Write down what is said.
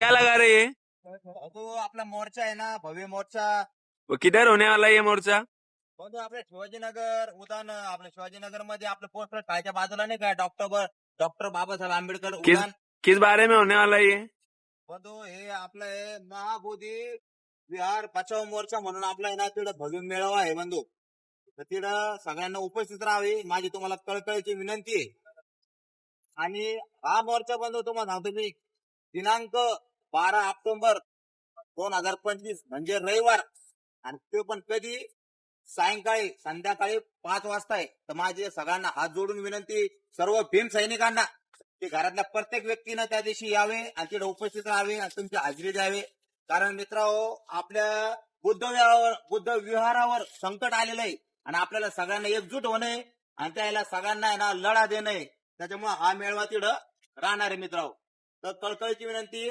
क्या लगा रहे ये? तो आपला मोर्चा आहे ना भव्य मोर्चा. वो किधर होने वाला है ये मोर्चा? तो आपल्या शिवाजीनगर उदान आपल्या शिवाजीनगरमध्ये आपलं पोस्टर खायच्या बाजूला नाही का डॉक्टर डॉक्टर बाबासाहेब आंबेडकर किस- उदान. किस बारे में होने वाला है ये? तो हे आपलं हे महाबोधी विहार बचाव मोर्चा म्हणून आपला आहे ना तिथं भव्य मेळावा आहे बंधू. तर तिथं सगळ्यांना उपस्थित राहावी माझी तुम्हाला कळकळीची विनंती आहे. आणि हा मोर्चा बंधू तुम्हाला सांगतो मी दिनांक बारा ऑक्टोबर दोन हजार पंचवीस म्हणजे रविवार. आणि ते पण कधी? सायंकाळी संध्याकाळी पाच वाजता आहे. तर माझे सगळ्यांना हात जोडून विनंती सर्व भीम सैनिकांना की घरातल्या प्रत्येक व्यक्तीनं त्या दिवशी यावे आणि तिथे उपस्थित राहावे आणि तुमची हाजरी द्यावे. कारण मित्रांनो आपल्या बुद्ध विहारावर बुद्ध विहारावर संकट आलेलं आहे. आणि आपल्याला सगळ्यांना एकजूट होणे आणि त्याला सगळ्यांना ना लढा देणे त्याच्यामुळे हा मेळवा तिथं राहणार आहे मित्रांनो. तर कळकळीची विनंती